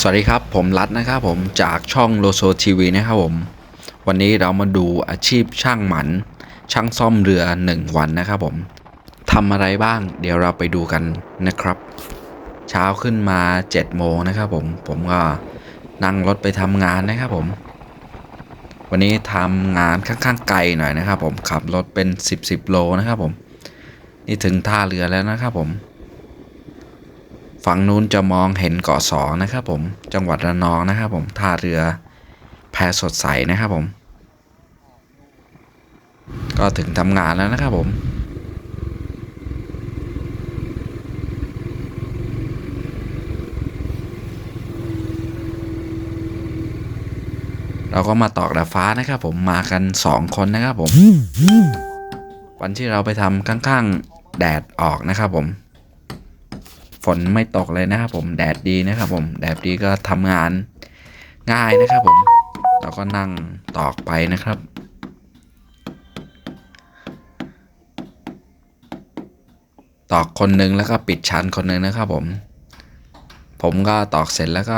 สวัสดีครับผมรัฐนะครับผมจากช่องโลโซทีวีนะครับผม วันนี้เรามาดูอาชีพช่างหมัน ช่างซ่อมเรือ 1 วันนะครับผมทำอะไรบ้าง เดี๋ยวเราไปดูกันนะครับ เช้าขึ้นมา7โมงนะครับผมผมก็นั่งรถไปทำงานนะครับผม วันนี้ทำงานค่อนข้างไกลหน่อยนะครับผมขับรถเป็น 10 10โลนะครับผม นี่ถึงท่าเรือแล้วนะครับผม ฝั่งนู้นจะมองเห็นเกาะสองนะครับผมจังหวัดระนองนะครับผมท่าเรือแพสดใสนะครับผม ก็ถึงทำงานแล้วนะครับผมเราก็มาตอกดาฟ้านะครับผมมากัน 2 คนนะครับผม วันที่เราไปทำข้างๆ แดดออกนะครับผม ฝนไม่ตกเลยนะครับผมแดดดีนะครับผมแดดดีก็ทำงานง่ายนะครับผมเราก็นั่งตอกไปนะครับ ตอกคนหนึ่งแล้วก็ปิดชั้นคนหนึ่งนะครับผม ผมก็ตอกเสร็จแล้วก็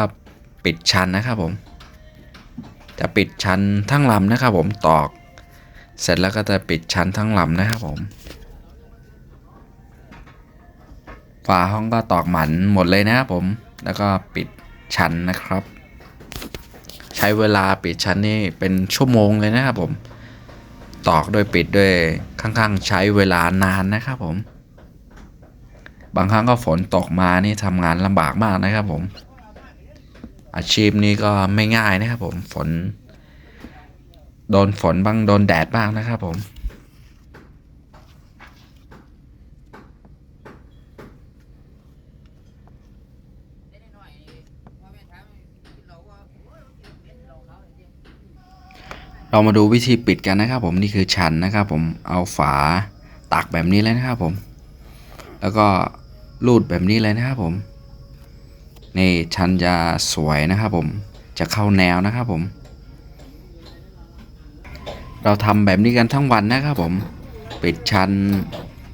ปิดชั้นนะครับผม จะปิดชั้นทั้งลำนะครับผมตอก เสร็จแล้วก็จะปิดชั้นทั้งลำนะครับผม ฝาห้องก็ตอกหมันหมดเลยนะครับผมแล้วก็ปิดชั้นนะครับ ใช้เวลาปิดชั้นนี่เป็นชั่วโมงเลยนะครับผม ตอกโดยปิดด้วยข้างๆใช้เวลานานนะครับผม บางครั้งก็ฝนตกมานี่ทำงานลำบากมากนะครับผม อาชีพนี้ก็ไม่ง่ายนะครับผมฝน โดนฝนบ้างโดนแดดบ้างนะครับผม เรามาดูวิธีปิดกันนะครับ ผมนี่คือชั้นนะครับ ผมเอาฝาตักแบบนี้เลยนะครับ ผม แล้วก็รูดแบบนี้เลยนะครับผมนี่ชั้นจะสวยนะครับ ผมจะเข้าแนวนะครับผม เราทำแบบนี้กันทั้งวันนะครับ ผมปิดชั้น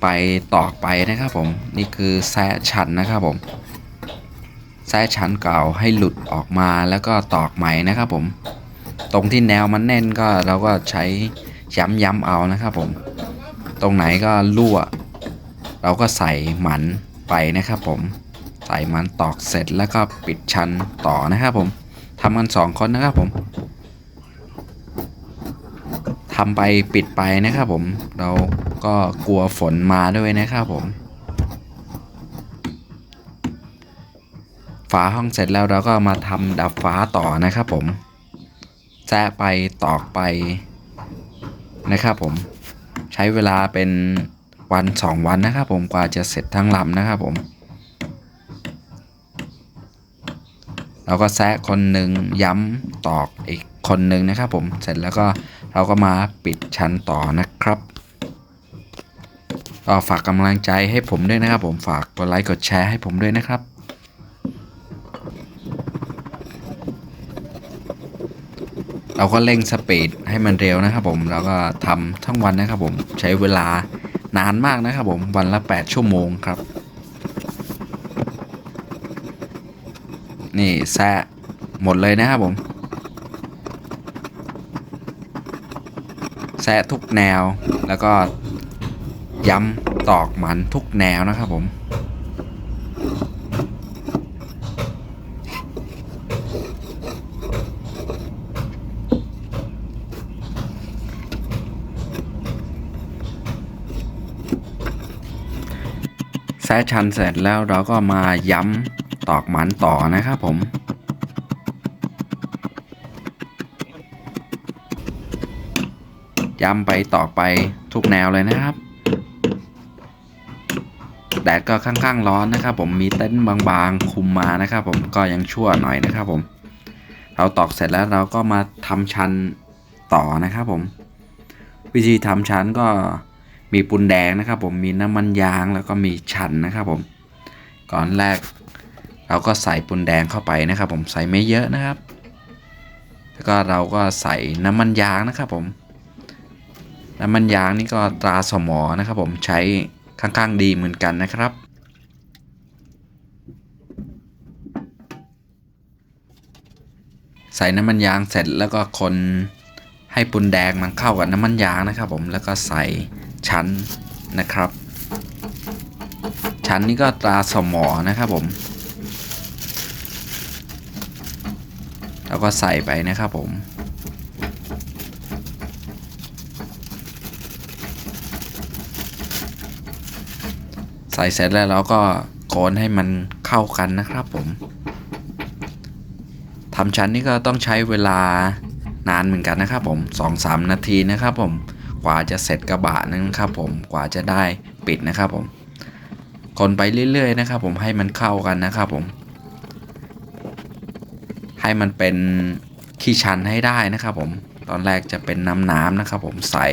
ไปตอกไปนะครับ ผมนี่คือแซะชั้นนะครับ ผมแซะชั้นเก่าให้หลุดออกมาแล้วก็ตอกใหม่นะครับ ผม ตรงที่แนวมันแน่นก็เราก็ใช้ย้ำๆเอานะครับผม ตรงไหนก็รั่ว เราก็ใส่หมันไปนะครับผม ใส่หมันตอกเสร็จแล้วก็ปิดชั้นต่อนะครับผมทำกันสองคนนะครับผมทำไปปิดไปนะครับผม เราก็กลัวฝนมาด้วยนะครับผม ฝาห้องเสร็จแล้วเราก็มาทำดับฟ้าต่อนะครับผม ซะไปตอกไปนะครับผมใช้เวลาเป็นวันสองวันนะครับผมกว่าจะเสร็จทั้งลำนะครับผมเราก็แซะคนหนึ่งย้ำตอกอีกคนหนึ่งนะครับผมเสร็จแล้วก็เราก็มาปิดชั้นต่อนะครับก็ฝากกำลังใจให้ผมด้วยนะครับผมฝากกดไลค์กดแชร์ให้ผมด้วยนะครับ เราก็เร่งสปีดให้มันเร็วนะครับผมแล้วก็ทำทั้งวันนะครับผมใช้เวลานานมากนะครับผมวันละ 8 ชั่วโมงครับ นี่แซะหมดเลยนะครับผมแซะทุกแนวแล้วก็ย้ำตอกหมันทุกแนวนะครับผม แซะชันเสร็จแล้วเราก็มาย้ำตอกหมันต่อนะครับผมย้ำไปตอกไปทุกแนวเลยนะครับ แดดก็ค่อนข้างร้อนนะครับผมมีเต็นท์บางๆ คุมมานะครับผมก็ยังชั่วหน่อยนะครับผม เราตอกเสร็จแล้วเราก็มาทำชั้นต่อนะครับผม วิธีทำชั้นก็ มีปูนแดงนะครับผมมีน้ำมันยางแล้วก็มีชั้นนะครับผมก่อนแรกเราก็ใส่ปูนแดงเข้าไปนะครับ ผมใส่ไม่เยอะนะครับ แล้วก็เราก็ใส่น้ำมันยางนะครับผม น้ำมันยางนี่ก็ตราสมอนะครับ ผมใช้ค่อนข้างดีเหมือนกันนะครับใส่น้ำมันยางเสร็จแล้วก็คนให้ปูนแดงมันเข้ากับน้ำมันยางนะครับ ผมแล้วก็ใส่ ชั้นนะครับ ชั้นนี้ก็ตราสมอนะครับผมแล้วก็ใส่ไปนะครับผมใส่เสร็จแล้วเราก็โคนให้มันเข้ากันนะครับผมทำชั้นนี้ก็ต้องใช้เวลานานเหมือนกันนะครับผม 2-3 นาทีนะครับผม กว่าจะเสร็จกระบะนึงครับผมกว่าจะได้ปิดนะครับผมคนไปเรื่อยๆนะครับ ผมให้มันเข้ากันนะครับผม ให้มันเป็นขี้ชันให้ได้นะครับผมตอนแรกจะเป็นน้ำน้ำนะครับ ผมใส่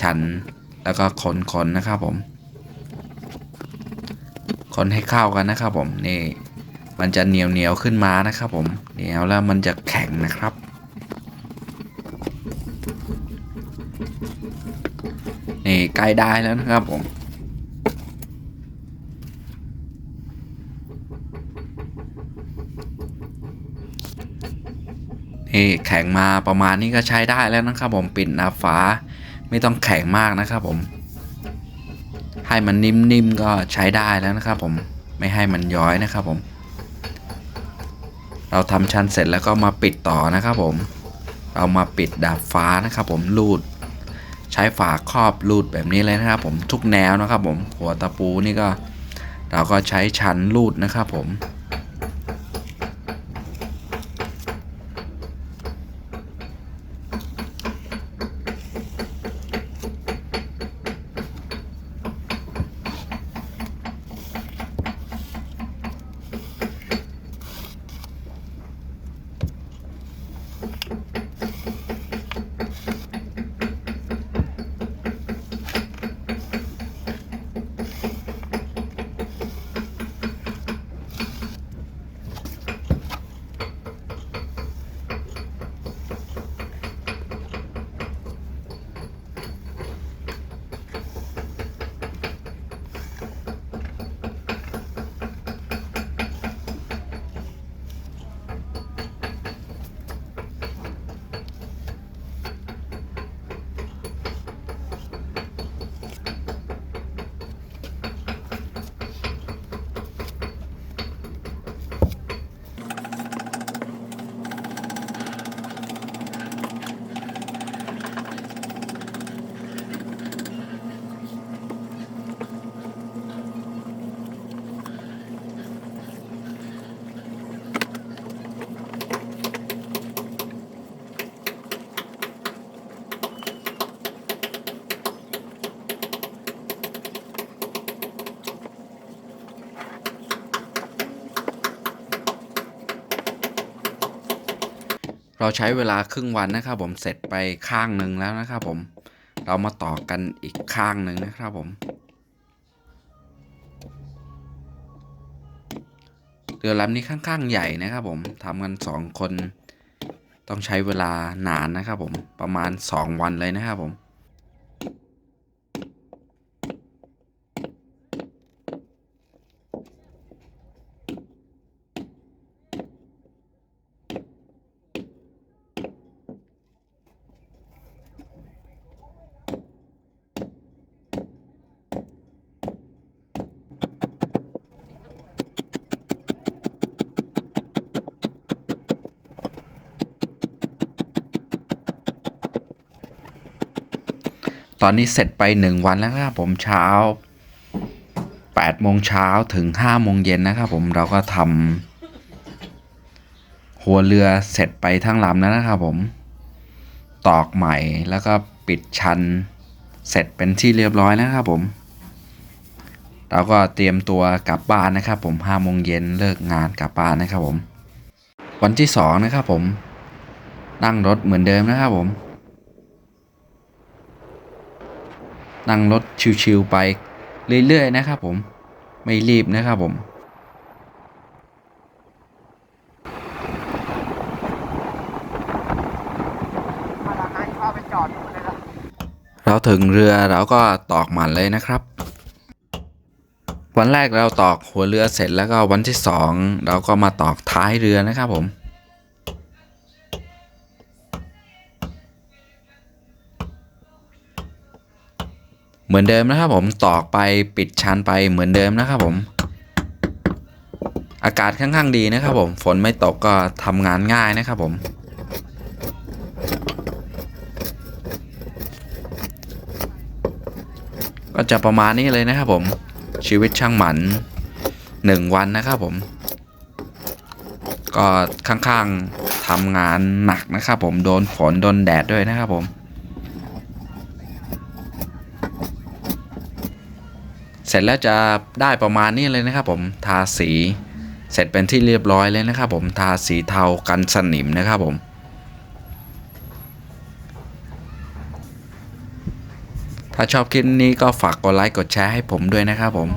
ชันแล้วก็คนๆนะครับผม คนให้เข้ากันนะครับผมนี่มันจะเหนียวเหนียวขึ้นมานะครับผมเหนียวแล้วมันจะแข็งนะครับ นี่ใกล้ได้แล้วนะครับผมนี่แข็งมาประมาณนี้ก็ใช้ได้แล้วนะครับผมปิดหน้าฟ้าไม่ต้องแข็งมากนะครับผม ให้มันนิ่มๆก็ใช้ได้แล้วนะครับผมไม่ให้มันย้อยนะครับผม เราทำชั้นเสร็จแล้วก็มาปิดต่อนะครับผม เรามาปิดดาดฟ้านะครับผม รูด ใช้ฝาครอบรูดแบบนี้เลยนะครับ ผมทุกแนวนะครับ ผมหัวตะปูนี่ก็ เราก็ใช้ชั้นรูดนะครับ ผม เราใช้เวลาครึ่งวันนะครับผมเสร็จไปข้างหนึ่งแล้วนะครับผมเรามาต่อกันอีกข้างหนึ่งนะครับผมเรือลำนี้ค่อนข้างใหญ่นะครับผมทำกันสองคน ต้องใช้เวลานานนะครับผมประมาณ 2 วันเลยนะครับผม ตอนนี้เสร็จไปหนึ่งวันแล้วนะครับผมเช้า8โมงเช้าถึง5โมงเย็นนะครับผมเราก็ทำหัวเรือเสร็จไปทั้งลำแล้วนะครับผม ตอกใหม่แล้วก็ปิดชันเสร็จเป็นที่เรียบร้อยแล้วนะครับผมเราก็เตรียมตัวกลับบ้านนะครับ ผม5โมงเย็นเลิกงานกลับบ้านนะครับผม วันที่สองนะครับผม นั่งรถเหมือนเดิมนะครับผม นั่งรถชิวๆไปเรื่อยๆนะครับผมไม่รีบนะครับผมเราถึงเรือเราก็ตอกหมันเลยนะครับ วันแรกเราตอกหัวเรือเสร็จแล้วก็วันที่สองเราก็มาตอกท้ายเรือนะครับผม มือนเดิมนะครับผมตอกไปปิดชั้นไปเหมือนเดิมนะครับผม อากาศค่อนข้างดีนะครับผมฝนไม่ตกก็ทำงานง่ายนะครับผมก็จะประมาณนี้เลยนะครับผม ชีวิตช่างหมันหนึ่งวันนะครับผม ก็ข้างๆทำงานหนักนะครับผมโดนฝนโดนแดดด้วยนะครับผม สร็จแล้วจะได้ประมาณนี้เลยนะครับผมทาสี เสร็จเป็นที่เรียบร้อยเลยนะครับผมทาสีเทากันสนิมนะครับผมถ้าชอบคลิปนี้ก็ฝากกดไลค์กดแชร์ให้ผมด้วยนะครับผม